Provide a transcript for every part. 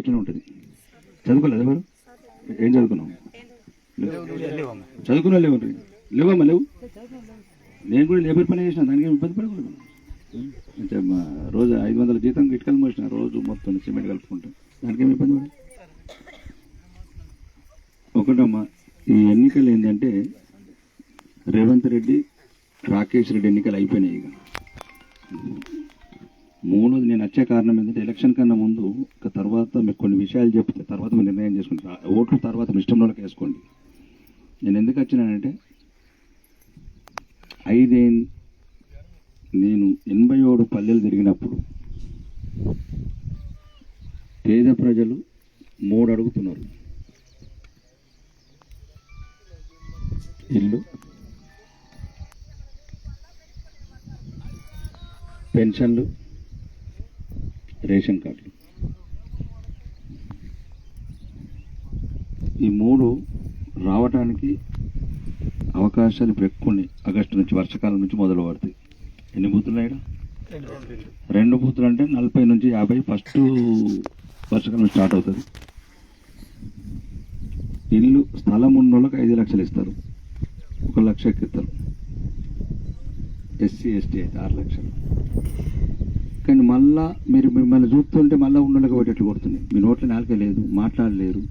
ఇట్లనే ఉంటుంది. చదువుకోలేదు ఎవరు? ఏం చదువుకున్నావు? చదువుకున్నా లేవు లేవమ్మా లేవు. నేను కూడా లేబర్ పని చేసిన దానికి ఇబ్బంది పడకూడదు. అంటే మా రోజు ఐదు వందల జీతం ఇటుకలు మోసిన రోజు మొత్తం సిమెంట్ కలుపుకుంటాం. దానికేమి ఇబ్బంది పడదు. ఒకటమ్మా ఈ ఎన్నికలు ఏంటంటే రేవంత్ రెడ్డి రాకేష్ రెడ్డి ఎన్నికలు అయిపోయినాయి ఇక. వచ్చే కారణం ఏంటంటే ఎలక్షన్ కన్నా ముందు ఒక తర్వాత మీకు కొన్ని విషయాలు చెప్తే తర్వాత మీరు నిర్ణయం చేసుకుంటారు. ఓట్లు తర్వాత మీ ఇష్టం వాళ్ళకి వేసుకోండి. నేను ఎందుకు వచ్చినానంటే ఐదే నేను ఎనభై ఏడు పల్లెలు తిరిగినప్పుడు పేద ప్రజలు మూడు అడుగుతున్నారు. ఇల్లు పెన్షన్లు రేషన్ కార్డులు ఈ మూడు రావటానికి అవకాశాలు పెక్కుని ఆగస్టు నుంచి వర్షాకాలం నుంచి మొదలు పడతాయి. ఎన్ని బూతులు ఇక్కడ రెండు బూతులు అంటే నలభై నుంచి యాభై. ఫస్ట్ వర్షాకాలం స్టార్ట్ అవుతుంది. ఇల్లు స్థలం ఉన్న వాళ్ళకి ఐదు లక్షలు ఇస్తారు. ఒక లక్ష ఎక్కిస్తారు. ఎస్సీ ఎస్టీ అయితే ఆరు లక్షలు. కానీ మళ్ళా మీరు మిమ్మల్ని చూస్తుంటే మళ్ళీ ఉన్నోళ్ళకి ఒకటి కొడుతుంది మీ నోట్లో నాలుక లేదు మాట్లాడలేరు.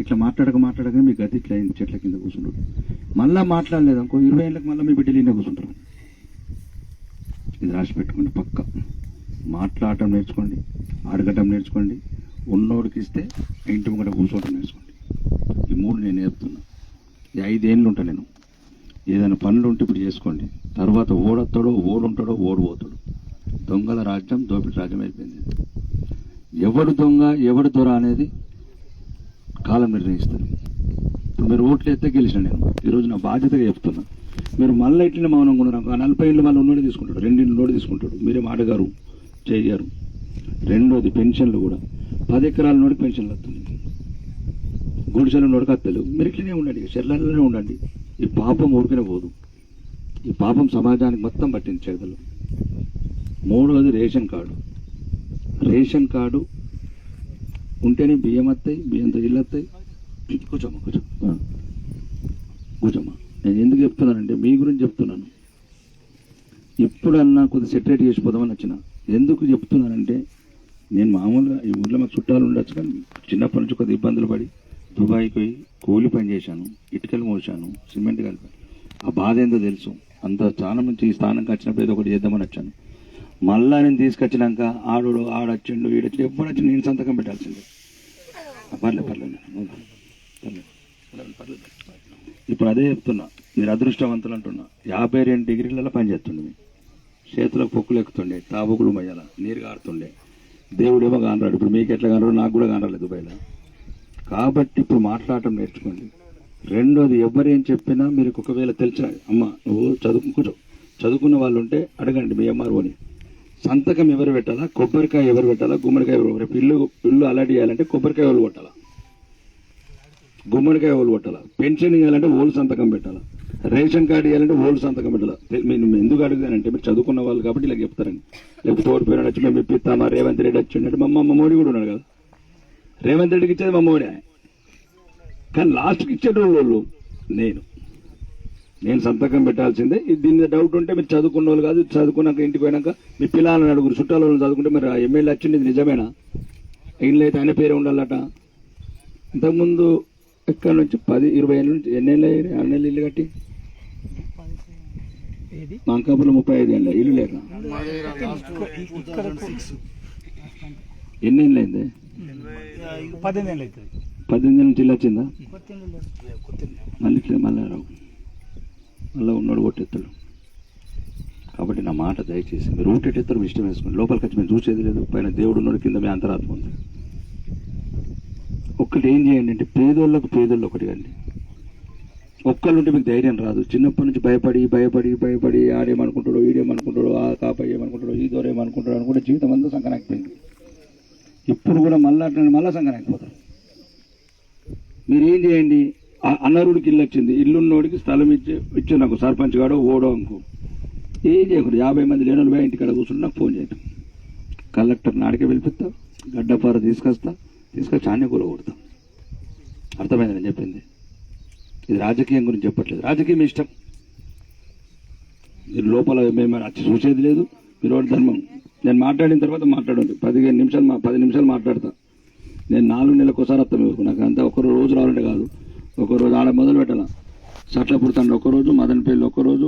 ఇట్లా మాట్లాడక మాట్లాడక మీ గది ఇట్లా అయింది చెట్ల కింద కూర్చుంటారు మళ్ళీ మాట్లాడలేదు అనుకో ఇరవై ఏళ్ళకి మళ్ళీ మీ బిడ్డలు ఇంట్లో కూర్చుంటారు. ఇది రాసి పెట్టుకోండి పక్క. మాట్లాడటం నేర్చుకోండి అడగటం నేర్చుకోండి ఉన్నోడికి ఇస్తే ఇంటి ముంగట కూర్చోవటం నేర్చుకోండి. ఈ మూడు నేను నేర్పుతున్నా. ఈ ఐదేళ్ళు ఉంటా నేను. ఏదైనా పనులు ఉంటే ఇప్పుడు చేసుకోండి. తర్వాత ఓడొస్తాడో ఓడుంటాడో ఓడిపోతాడు. దొంగల రాజ్యం దోపిడి రాజ్యం అయిపోయింది. ఎవడు దొంగ ఎవడు దొర అనేది కాలం నిర్ణయిస్తుంది. ఇప్పుడు మీరు ఓట్లు ఎత్తే గెలిచిన నేను. ఈరోజు నా బాధ్యతగా చెప్తున్నా. మీరు మళ్ళీ ఇట్లనే మౌనంగా ఉన్నారు నలభై ఇళ్ళు మళ్ళీ ఉన్నోడు తీసుకుంటాడు. రెండింటి నోడు తీసుకుంటాడు. మీరే మాటగారు చేయగారు రెండోది పెన్షన్లు కూడా. పది ఎకరాల నోడికి పెన్షన్లు వస్తుంది గుడిసెల నోడికి వస్తలేవు మీరు ఇట్లనే ఉండండి. ఇక చెర్లలోనే ఉండండి. ఈ పాపం ఊరికనే పోదు. ఈ పాపం సమాజానికి మొత్తం పట్టింది చేతులు. మూడవది రేషన్ కార్డు. రేషన్ కార్డు ఉంటేనే బియ్యం వస్తాయి బియ్యంతో ఇల్లు వస్తాయి. కూర్చోమ్మా కూర్చో. కూర్చోమ్మా. నేను ఎందుకు చెప్తున్నానంటే మీ గురించి చెప్తున్నాను. ఇప్పుడన్నా కొద్ది సెటరేట్ చేసిపోదామని వచ్చిన. ఎందుకు చెప్తున్నానంటే నేను మామూలుగా ఈ ఊర్లో మాకు చుట్టాలు ఉండొచ్చు కానీ చిన్నప్పటి నుంచి కొద్ది ఇబ్బందులు పడి దుబాయ్కి పోయి కూలి పని చేశాను ఇటుకలు మోసాను సిమెంట్ కలిపి ఆ బాధ ఏందో తెలుసు. అంత చాలా మంచి ఈ స్థానంకి వచ్చినప్పుడు ఏదో ఒకటి చేద్దామని వచ్చాను. మళ్ళా నేను తీసుకొచ్చినాక ఆడు ఆడొచ్చిండు వీడొచ్చి ఎప్పుడు వచ్చి నేను సంతకం పెట్టాల్సిందే. పర్లేదు పర్లేదు పర్లేదు పర్లేదు, ఇప్పుడు అదే చెప్తున్నా మీరు అదృష్టవంతులు అంటున్నా. యాభై రెండు డిగ్రీలలో పనిచేస్తుండే చేతిలో చేతులకు పొక్కులు ఎక్కుతుండే తాబుకులు మయ్యాల నీరు కారుతుండే. దేవుడేమో కానరాడు. ఇప్పుడు మీకు ఎట్లా కానరాడు నాకు కూడా కానరాలేదు దుబాయ్లో. కాబట్టి ఇప్పుడు మాట్లాడటం నేర్చుకోండి. రెండోది ఎవరేం చెప్పినా మీరు ఒకవేళ తెలిసిన అమ్మ నువ్వు చదువు చదువుకున్న వాళ్ళు ఉంటే అడగండి మీ ఎంఆర్ఓని సంతకం ఎవరు పెట్టాలా? కొబ్బరికాయ ఎవరు పెట్టాలా? గుమ్మడికాయ ఎవరు రేపు ఇల్లు ఇల్లు అలాంటి చేయాలంటే కొబ్బరికాయ వాళ్ళు కొట్టాలా? గుమ్మడికాయ ఓలు కొట్టాలా? పెన్షన్ ఇవ్వాలంటే ఓలు సంతకం పెట్టాలా? రేషన్ కార్డు ఇవ్వాలంటే ఓళ్ళు సంతకం పెట్టాలా? నేను ఎందుకు అడుగుతానంటే మీరు చదువుకున్న వాళ్ళు కాబట్టి ఇలా చెప్తారండి. లేకపోతే ఓడిపోయినాడు వచ్చి మేము ఇప్పిస్తామా రేవంత్ రెడ్డి వచ్చిండే మా అమ్మ మోడీ కూడా ఉన్నాడు కదా. రేవంత్ రెడ్డికి ఇచ్చేది మా మోడీ కానీ లాస్ట్కి ఇచ్చేటోళ్ళు వాళ్ళు నేను. నేను సంతకం పెట్టాల్సిందే. దీని డౌట్ ఉంటే మీరు చదువుకున్న వాళ్ళు కాదు చదువుకున్నాక ఇంటికి పోయినాక మీ పిల్లలను అడుగురు చుట్టాల వాళ్ళని చదువుకుంటే మీరు ఎమ్మెల్యే వచ్చింది నిజమేనా? ఇల్లు అయితే ఆయన పేరే ఉండాలట. ఇంతకుముందు ఎక్కడి నుంచి? పది ఇరవై ఏళ్ళ నుంచి ఎన్ని ఏళ్ళు? ఆరు నెలలు ఇల్లు కట్టి? ఏది? మా అంకాపురం ముప్పై ఐదు ఏళ్ళ. ఇల్లు లేక? ఎన్ని ఏళ్ళు అయింది? పద్దెనిమిది ఏళ్ళు ఏళ్ళ నుంచి ఇల్లు వచ్చిందా? మళ్ళీ ఇట్లే మళ్ళీ అలా మళ్ళీ ఉన్నాడు కొట్టెత్తాడు కాబట్టి నా మాట దయచేసి మీరు ఊటెట్టెత్తారు మీ ఇష్టం వేసుకోండి. లోపలికి వచ్చి మేము చూసేది లేదు. పైన దేవుడు ఉన్నాడు కింద మీ అంతరాత్మ ఉంది. ఒక్కటి ఏం చేయండి అంటే పేదోళ్ళకు పేదోళ్ళు ఒకటి అండి. ఒక్కళ్ళు ఉంటే మీకు ధైర్యం రాదు. చిన్నప్పటి నుంచి భయపడి భయపడి భయపడి ఆడేమనుకుంటాడు ఈడేమనుకుంటాడో ఆ కాప ఏమనుకుంటాడో ఈ దూరం ఏమనుకుంటాడో అనుకుంటే జీవితం అంతా సంకనాకపోయింది. ఇప్పుడు కూడా మళ్ళీ అట్లా మళ్ళీ సంకనాకపోతారు. మీరు ఏం చేయండి? ఆ అనరుడికి ఇల్లు వచ్చింది. ఇల్లున్నోడికి స్థలం ఇచ్చి ఇచ్చి నాకు సర్పంచ్ గాడో ఓడో అనుకో ఏం చేయకూడదు. యాభై మంది లేని వాళ్ళు ఇంటికాడ కూర్చుని నాకు ఫోన్ చేయటం. కలెక్టర్ నాడికి పిలిపిస్తా గడ్డపార తీసుకొస్తా తీసుకొచ్చి ఆనే కూలగొడతాం. అర్థమైంది నేను చెప్పింది? ఇది రాజకీయం గురించి చెప్పట్లేదు. రాజకీయం ఇష్టం. మీరు లోపల మేము వచ్చి చూసేది లేదు. మీరు ధర్మం. నేను మాట్లాడిన తర్వాత మాట్లాడండి. పదిహేను నిమిషాలు మా పది నిమిషాలు మాట్లాడతా. నేను నాలుగు నెలలకు ఒకసారి వస్తాను మీకు నాకు అంతా ఒక రోజు రావాలంటే కాదు. ఒక రోజు ఆడ మొదలు పెట్టాల. సట్లపూడి తండ్రి ఒకరోజు మదనపల్లి ఒకరోజు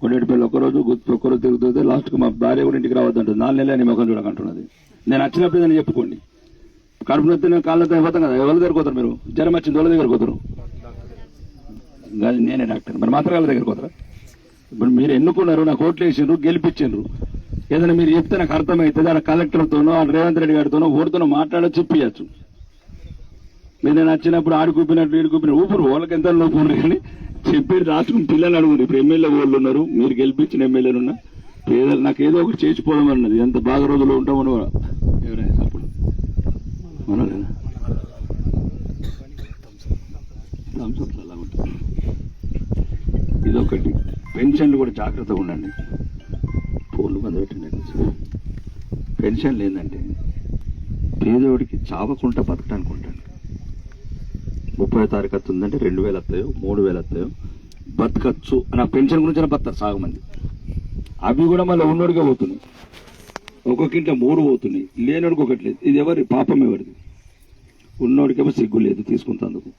కొడేటిపల్లి ఒకరోజు గుర్తు ఒకరోజు తిరుగుతుంది లాస్ట్కి మా భార్య కూడా ఇంటికి రావద్దంటుంది. నాలుగు నెలలు అని ముఖం చూడకంటున్నది. నేను వచ్చినప్పుడు నేను చెప్పుకోండి. కడుపు నొత్తి నేను కాళ్ళతో అయిపోతాం కదా ఎవరి దగ్గర పోతారు మీరు? జ్వరం వచ్చింది వాళ్ళ దగ్గర పోతారు. కాదు నేనే డాక్టర్. మరి మాత్రం వాళ్ళ దగ్గర పోతారా? ఇప్పుడు మీరు ఎన్నుకున్నారు నాకు ఓట్లు వేసిండ్రు గెలిపించిండ్రు. ఏదైనా మీరు చెప్తే నాకు అర్థమవుతుంది ఆ కలెక్టర్తోనో ఆ రేవంత్ రెడ్డి గారితోనో ఓడితోనో మాట్లాడో చెప్పియచ్చు నేను వచ్చినప్పుడు ఆడు కూపినట్టు ఈడు కూపిన ఊపిరు వాళ్ళకి ఎంత ఊపిరు కానీ చెప్పేది రాష్ట్రం పిల్లలు అడుగురు ఇప్పుడు ఎమ్మెల్యే వాళ్ళు ఉన్నారు. మీరు గెలిపించిన ఎమ్మెల్యేలు ఉన్నా. పేదలు నాకు ఏదో ఒకటి చేసిపోవడం అన్నది ఎంత బాగా రోజులు ఉంటామని ఎవరైనా అప్పుడు మనలేనా అలా ఉంటుంది ఇదొకటి. పెన్షన్లు కూడా జాగ్రత్తగా ఉండండి. ఫోన్లు బంద్ పెన్షన్లు ఏంటంటే పేదోడికి చావకుండా బతకడానికి ముప్పై తారీఖు వస్తుందంటే రెండు వేలు వస్తాయో మూడు వేలు వస్తాయో బతకచ్చు. అని ఆ పెన్షన్ గురించి బతారు సాగు మంది. అవి కూడా మళ్ళీ ఉన్నోడిగా పోతున్నాయి. ఒక్కొక్క ఇంట్లో మూడు పోతున్నాయి. లేనోడికి ఒకటి లేదు. ఇది ఎవరి? పాపం ఎవరిది? ఉన్నోడికేమో సిగ్గు లేదు తీసుకుంటందుకు.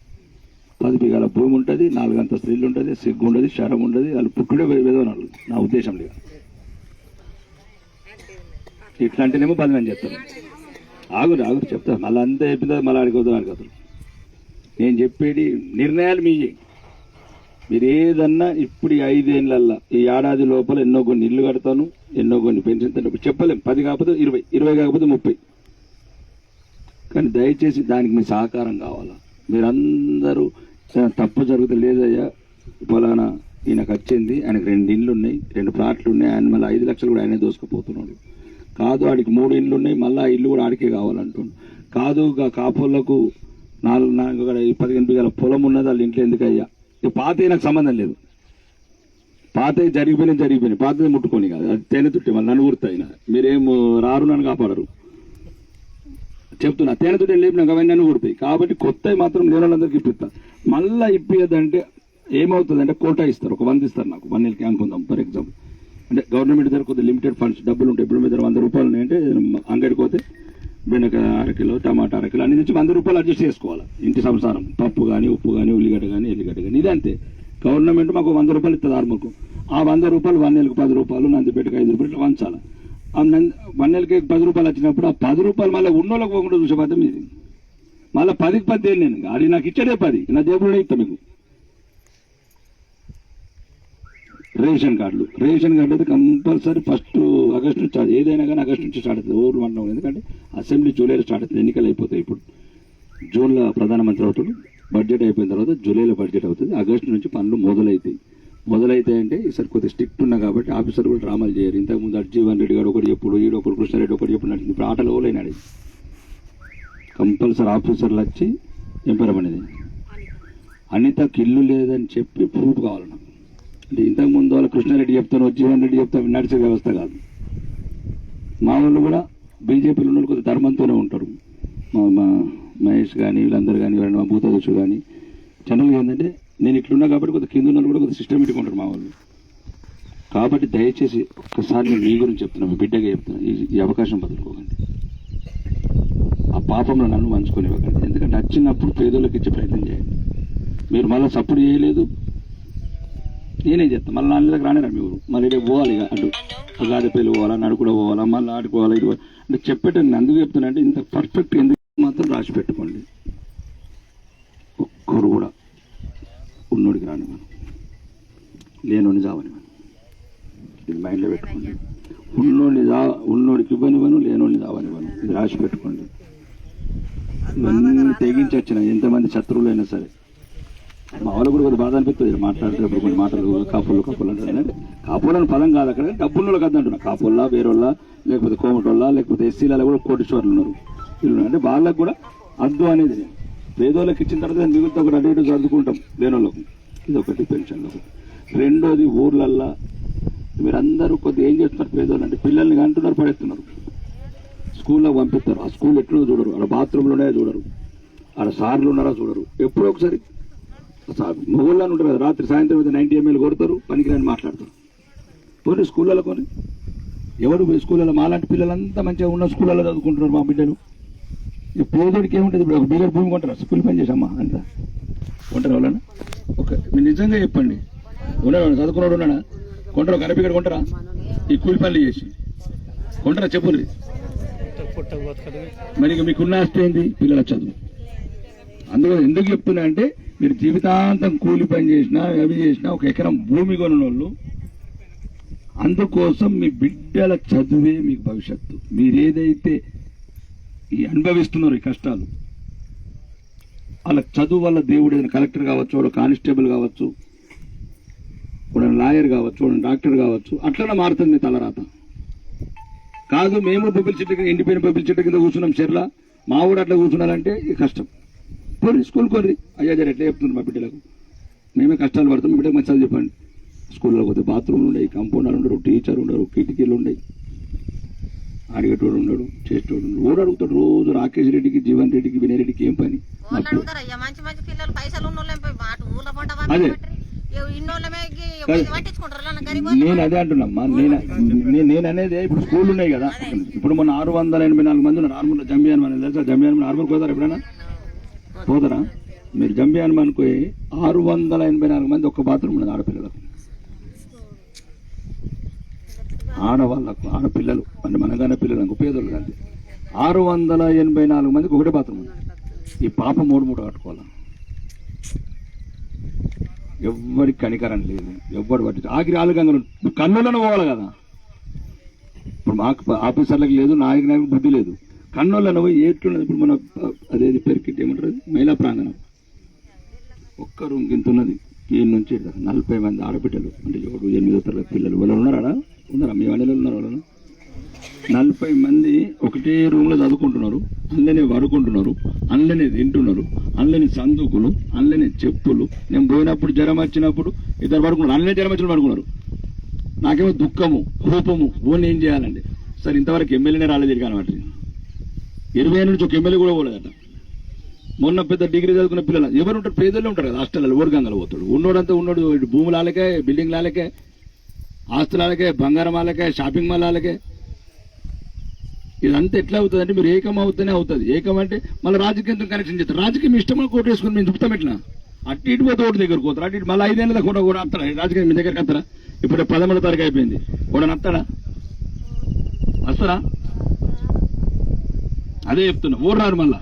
పది బిగాల భూమి ఉంటుంది నాలుగు అంత స్త్రీలు ఉంటుంది సిగ్గు ఉండదు శరం ఉండదు వాళ్ళు పుట్టుడే వేదనాలు. నా ఉద్దేశం లేదు. ఇట్లాంటినేమో పది మంది చెప్తారు ఆగురు ఆగురు చెప్తారు మళ్ళీ అంతే అయిపోతుంది మళ్ళీ ఆడుకోవద్దు ఆడుకోతారు నేను చెప్పేది నిర్ణయాలు మీయే మీరు ఏదన్నా ఇప్పుడు ఈ ఈ ఏడాది లోపల ఎన్నో కొన్ని ఇల్లు కడతాను ఎన్నో కొన్ని పెన్షన్ తింటాను చెప్పలేం. పది కాకపోతే ఇరవై ఇరవై కాకపోతే ముప్పై. కానీ దయచేసి దానికి మీ సహకారం కావాలా? మీరందరూ తప్పు జరుగుతుంది లేదయ్యా. ఫలానా ఈయనకు వచ్చింది ఆయనకు రెండు ఇండ్లు ఉన్నాయి రెండు ప్లాట్లు ఉన్నాయి ఆయన మళ్ళీ ఐదు లక్షలు కూడా ఆయనే దోసుకుపోతున్నాడు. కాదు ఆడికి మూడు ఇండ్లు ఉన్నాయి మళ్ళీ ఆ ఇల్లు కూడా ఆడికే కావాలంటున్నాడు కాదు కాపులకు నాలుగు నాలుగు పదిహేను బిగాల పొలం ఉన్నది వాళ్ళ ఇంట్లో ఎందుకయ్యా? ఇక పాత నాకు సంబంధం లేదు. పాత జరిగిపోయినా జరిగిపోయినాయి పాతది ముట్టుకొని కాదు. అది తేనె తుట్టి మళ్ళీ నన్ను గుర్తాయిన మీరేం రారు నన్ను కాపాడరు. చెప్తున్నా తేనె తుట్టి లేపినాక అవన్నీ నన్ను కొడతాయి కాబట్టి కొత్తవి మాత్రం నేను ఇప్పిస్తాను ఇప్పిస్తా. మళ్ళీ ఇప్పియదంటే ఏమవుతుందంటే కోటా ఇస్తారు ఒక వంద ఇస్తారు నాకు. వన్ నెలకి అనుకుందాం ఫర్ ఎగ్జాంపుల్. అంటే గవర్నమెంట్ దగ్గర కొద్దిగా లిమిటెడ్ ఫండ్స్ డబ్బులు ఉంటాయి ఇప్పుడు మీ దగ్గర వంద రూపాయలు ఉన్నాయంటే అంగడికి పోతే బెండకాయ అరకిలో టమాటా అరకిలో అన్ని తెచ్చి వంద రూపాయలు అడ్జస్ట్ చేసుకోవాలి. ఇంటి సంసారం పప్పు కానీ ఉప్పు కానీ ఉల్లిగడ్డ కానీ ఎల్లిగడ్డ కానీ ఇదంతే గవర్నమెంట్ మాకు వంద రూపాయలు ఇస్తుంది ఆర్మకు ఆ వంద రూపాయలు వన్ నెలకు పది రూపాయలు నందిపేటకి ఐదు రూపాయలు వంచాలి. ఆ వన్ నెలకి పది రూపాయలు వచ్చినప్పుడు ఆ పది రూపాయలు మళ్ళీ ఉన్నోళ్ళకి పోకుండా చూసే పద్ధతి మీది. మళ్ళీ పదికి పది ఏం నేను? అది నాకు ఇచ్చేదే పది. నా జేబులోనే ఇస్తా మీకు. రేషన్ కార్డులు. రేషన్ కార్డు అయితే కంపల్సరీ ఫస్ట్ ఆగస్టు నుంచి స్టార్ట్ ఏదైనా కానీ ఆగస్టు నుంచి స్టార్ట్ అవుతుంది. ఓవర్ మండలం ఎందుకంటే అసెంబ్లీ జూలైలో స్టార్ట్ అవుతుంది. ఎన్నికలు అయిపోతాయి ఇప్పుడు. జూన్లో ప్రధానమంత్రి అవుతాడు. బడ్జెట్ అయిపోయిన తర్వాత జూలైలో బడ్జెట్ అవుతుంది. ఆగస్టు నుంచి పనులు మొదలవుతాయి మొదలైతాయి అంటే ఈసారి కొద్దిగా స్ట్రిక్ట్ ఉన్నా కాబట్టి ఆఫీసర్ కూడా డ్రామాలు చేయరు. ఇంతకుముందు అర్జీవన్ రెడ్డి గారు ఒకటి చెప్పుడు ఈడు ఒకటి కృష్ణారెడ్డి ఒకటి చెప్పుడు నడిచింది. ఇప్పుడు ఆటలు ఓలైనాడు కంపల్సరీ ఆఫీసర్లు వచ్చి ఎంపరం అనిత అనితకి ఇల్లు లేదని చెప్పి ప్రూఫ్ కావాలన్నా. అంటే ఇంతకు ముందు వాళ్ళు కృష్ణారెడ్డి చెప్తాను జీవన్ రెడ్డి చెప్తాను నడిచే వ్యవస్థ కాదు. మా వాళ్ళు కూడా బీజేపీలో ఉన్న వాళ్ళు కొద్దిగా ధర్మంతోనే ఉంటారు. మా మహేష్ కానీ వీళ్ళందరూ కానీ వీళ్ళని మా భూతదోషు కానీ జనరల్గా ఏంటంటే నేను ఇట్లున్నా కాబట్టి కొద్దిగా కింద ఉన్న వాళ్ళు కూడా కొద్దిగా సిస్టమేటిక్ ఉంటారు మా వాళ్ళు. కాబట్టి దయచేసి ఒక్కసారి నేను మీ గురించి చెప్తున్నా మీ బిడ్డగా చెప్తున్నా. ఈ- అవకాశం బదులుకోకండి ఆ పాపంలో నన్ను మంచుకొని ఇవ్వకండి ఎందుకంటే వచ్చినప్పుడు పేదోళ్ళకి ఇచ్చే ప్రయత్నం చేయండి. మీరు మళ్ళీ సపోర్ట్ చేయలేదు నేనేం చేస్తాను మళ్ళీ నాన్న దగ్గర రానేరా మీ ఊరు మళ్ళీ రేపు పోవాలి ఇక అటు. గాడిపల్లి పోవాలా నడుకుడ పోవాలా మళ్ళీ ఆడుకోవాలి ఇటు అంటే చెప్పేటండి నేను అందుకు చెప్తున్నా అంటే ఇంత పర్ఫెక్ట్ ఎందుకు మాత్రం రాసి పెట్టుకోండి. ఒక్కరు కూడా ఉన్నోడికి రాని మనం లేనోని చావని మనం ఇది మైండ్లో పెట్టుకోండి. ఉన్నోడిని దా ఉన్నోడికి ఇవ్వనివ్వను లేనోడిని చావనివ్వను ఇది రాసి పెట్టుకోండి. ఇవన్నీ తెగించొచ్చిన ఎంతమంది శత్రువులైనా సరే. మా వాళ్ళు కూడా కొద్దిగా బాధ అనిపిస్తుంది. మాట్లాడేటప్పుడు కొన్ని మాటలు కాపులు కాపులు అంటారు కాపులు అని పదం కాదు అక్కడ. డబ్బున్న కదా అంటున్నా. కాపుల్లా వేరోళ్ళ లేకపోతే కోమటోళ్ళ లేకపోతే ఎస్సీలలో కూడా కోటీశ్వర్లు ఉన్నారు. వీళ్ళు ఉన్నారు. అంటే వాళ్ళకు కూడా అద్దు అనేది పేదోళ్ళకి ఇచ్చిన తర్వాత మిగులుతో కూడా అటు ఇటు చదువుకుంటాం లేనోళ్ళకు. ఇది ఒకటి పెన్షన్లు ఒకటి. రెండోది ఊర్లల్లా. మీరందరూ కొద్దిగా ఏం చేస్తున్నారు పేదోళ్ళు అంటే పిల్లల్ని అంటున్నారు పడేస్తున్నారు. స్కూల్లో పంపిస్తారు. ఆ స్కూల్ ఎట్లా చూడరు. ఆడ బాత్రూంలోనే చూడరు. అక్కడ సార్లు ఉన్నారా చూడరు. ఎప్పుడో ఒకసారి మొగోళ్ళని ఉంటారు కదా రాత్రి సాయంత్రం అయితే నైన్టీ ఎంఎల్ కొడతారు పనికిరాని మాట్లాడతారు. పోనీ స్కూళ్ళలో కొని ఎవరు స్కూళ్ళలో? మాలాంటి పిల్లలంతా మంచిగా ఉన్న స్కూళ్ళలో చదువుకుంటున్నారు మా బిడ్డలు. ఈ పేదోడికి ఏముంటుంది ఇప్పుడు? ఒక బిగ్గర భూమి కొంటారా? స్కూల్ పని చేసమ్మా అంత. కొంటారు వాళ్ళని? ఒక మీరు నిజంగా చెప్పండి. ఉన్నాడు? చదువుకున్నాడు ఉన్నాడా? కొంటారా? కరపిగడ కొంటారా? ఈ కూలి పనులు చేసి. కొంటారా? చెప్పుర్రి మరి ఇక మీకున్న ఆస్తి ఏంది? పిల్లల చదువు. అందులో ఎందుకు చెప్తున్నా అంటే మీరు జీవితాంతం కూలి పని చేసినా అవి చేసినా ఒక ఎకరం భూమి కొనవాళ్ళు అందుకోసం మీ బిడ్డల చదువే మీకు భవిష్యత్తు. మీరేదైతే ఈ అనుభవిస్తున్నారు ఈ కష్టాలు వాళ్ళ చదువు వల్ల దేవుడు ఏదైనా కలెక్టర్ కావచ్చు వాడు కానిస్టేబుల్ కావచ్చు వాడు లాయర్ కావచ్చు వాడు డాక్టర్ కావచ్చు అట్లనే మారుతుంది మీ తలరాత. కాదు మేము బొబ్బిలి చెట్టు కింద ఎండిపోయిన బొబ్బిలి చెట్టు కింద కూర్చున్నాం చెర్ల. మా ఊరు అట్లా కూర్చున్నారంటే కష్టం. కొర్రి స్కూల్ కొర్రి అయ్యా జర ఎట్లా చెప్తున్నారు మా బిడ్డలకు? మేమే కష్టాలు పడతాం మీ బిడ్డకు మంచిగా చెప్పండి. స్కూల్లో పోతే బాత్రూమ్లు ఉండవు కాంపౌండర్లు ఉండరు టీచర్ ఉండరు కిటికీలు ఉండవు అడిగేటోడు ఉండడు చేసేటోడు ఊరు అడుగుతాడు? రోజు రాకేష్ రెడ్డికి జీవన్ రెడ్డికి వినయ్ రెడ్డికి ఏం పని? అదే. నేను అదే అంటున్నామ్మా. నేను నేను- అనేది ఇప్పుడు స్కూల్ ఉన్నాయి కదా. ఇప్పుడు మొన్న ఆరు వందల ఎనభై నాలుగు మంది ఉన్నారు. ఆర్మూర్లో జంబియాన్ మన తెలుసా? జంబియాన్ మన ఆర్మూర్ పోతారా ఎప్పుడైనా? సోదర మీరు జంబియాన్ మనకు ఆరు వందల ఎనభై నాలుగు మంది ఒక్క బాత్రూమ్ ఉన్నది ఆడపిల్లలకు. ఆడవాళ్ళకు ఆడపిల్లలు అంటే మనగానే పిల్లలు అనుకో పేదలు కాదు. ఆరు వందల ఎనభై నాలుగు మందికి ఒకటే బాత్రూమ్ ఉంది ఈ పాప మూడు మూడు కట్టుకోవాలి? ఎవ్వరికి కనికరం లేదు. ఎవ్వరు పట్టి ఆఖరి ఆలుగంగలు కన్నులను పోవాలి కదా. ఇప్పుడు మాకు ఆఫీసర్లకు లేదు నాయకు నాయకు బుద్ధి లేదు. కన్నులను పోయి ఏట్లున్నది ఇప్పుడు మన అదేది పెరికిట్ ఏమంటారు? మహిళా ప్రాంగణం. ఒక్క రూమ్ కింద ఉన్నది. ఈ నుంచి నలభై మంది ఆడబిడ్డలు. అంటే ఏడు ఎనిమిదో తరగతి పిల్లలు. వాళ్ళు ఉన్నారా? ఉన్నారా? మీ వాళ్ళలో ఉన్నారు వాళ్ళు నలభై మంది ఒకటే రూమ్లో చదువుకుంటున్నారు. అందులోనే పడుకుంటున్నారు అందులోనే తింటున్నారు. అందులోనే సందుకులు. అందులోనే చెప్పులు. నేను పోయినప్పుడు జ్వరం వచ్చినప్పుడు ఇద్దరు పడుకున్నారు. అందులోనే జ్వరం వచ్చిన పడుకున్నారు. నాకేమో దుఃఖము కోపము. ఓన్ ఏం చేయాలండి సార్ ఇంతవరకు ఎమ్మెల్యేనే రాలేదు ఇక అనమాట ఇరవై ఏళ్ళ నుంచి ఒక ఎమ్మెల్యే కూడా పోలేదట. మొన్న పెద్ద డిగ్రీ చదువుకున్న పిల్లలు. ఎవరు ఉంటారు? పేదలు ఉంటారు కదా హాస్టల్లో ఓడిగంగలు పోతాడు. ఉన్నోడంతా ఉన్నాడు ఇటు భూములు ఆలకే బిల్డింగ్ లాలకే ఆస్తులాలకే బంగారం ఆలకే షాపింగ్ మాల్ ఆలకే ఇదంతా ఎట్లా అవుతుంది అంటే మీరు ఏకం అవుతూనే అవుతుంది. ఏకం అంటే మళ్ళీ రాజకీయంతో కనెక్షన్ చేస్తారు? రాజకీయం ఇష్టమని కోటు వేసుకుని మేము చెప్తాం ఎట్లా? అటు ఇటు పోతే ఓటు దగ్గరకు పోతారు? అటు ఇటు మళ్ళీ ఐదేళ్ళ దాకా కూడా కూడా వస్తారా రాజకీయం మీ దగ్గరికి వస్తారా? ఇప్పుడు పదమూడో తారీఖు అయిపోయింది. కూడా వస్తాడా వస్తారా? అదే చెప్తున్నా. ఊర్రారు మళ్ళా.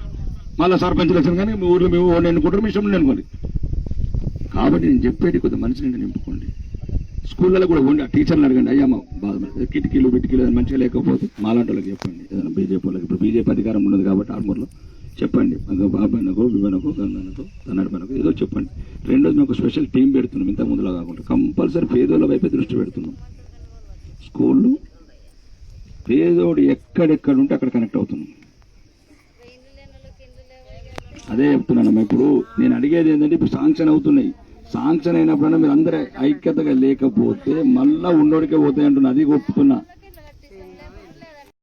మళ్ళా సర్పంచ్ లక్షణం కానీ మీ ఊర్లో మేము ఓడి ఎన్నుకుంటారు మీ ఇష్టం ఎన్నుకోండి కాబట్టి నేను చెప్పేది కొద్ది మనసుని నింపుకోండి. స్కూళ్ళలో కూడా ఉండి ఆ టీచర్లు అడగండి. అయ్యా మా బాధ కిటికీలు బిటికీలు మంచిగా లేకపోతే మాలాంటి వాళ్ళకి చెప్పండి. ఏదైనా బీజేపీ వాళ్ళకి ఇప్పుడు బీజేపీ అధికారం ఉండదు కాబట్టి ఆర్మూర్లో చెప్పండి. మాకు వివనకో గంగనకో తన్నడపనకో ఏదో చెప్పండి. రెండోది మేము ఒక స్పెషల్ టీం పెడుతున్నాం. ఇంత ముందులా కాకుండా కంపల్సరీ పేదోళ్ళ వైపే దృష్టి పెడుతున్నాం. స్కూళ్ళు పేదోడు ఎక్కడెక్కడ ఉంటే అక్కడ కనెక్ట్ అవుతున్నాం. అదే చెప్తున్నాను ఇప్పుడు నేను అడిగేది ఏంటంటే ఇప్పుడు శాంక్షన్ అవుతున్నాయి. శాంక్షన్ అయినప్పుడన్నా మీరు అందరూ ఐక్యతగా లేకపోతే మళ్ళా ఉన్నోడికే పోతాయి అంటున్నా. అది ఒప్పుతున్నా.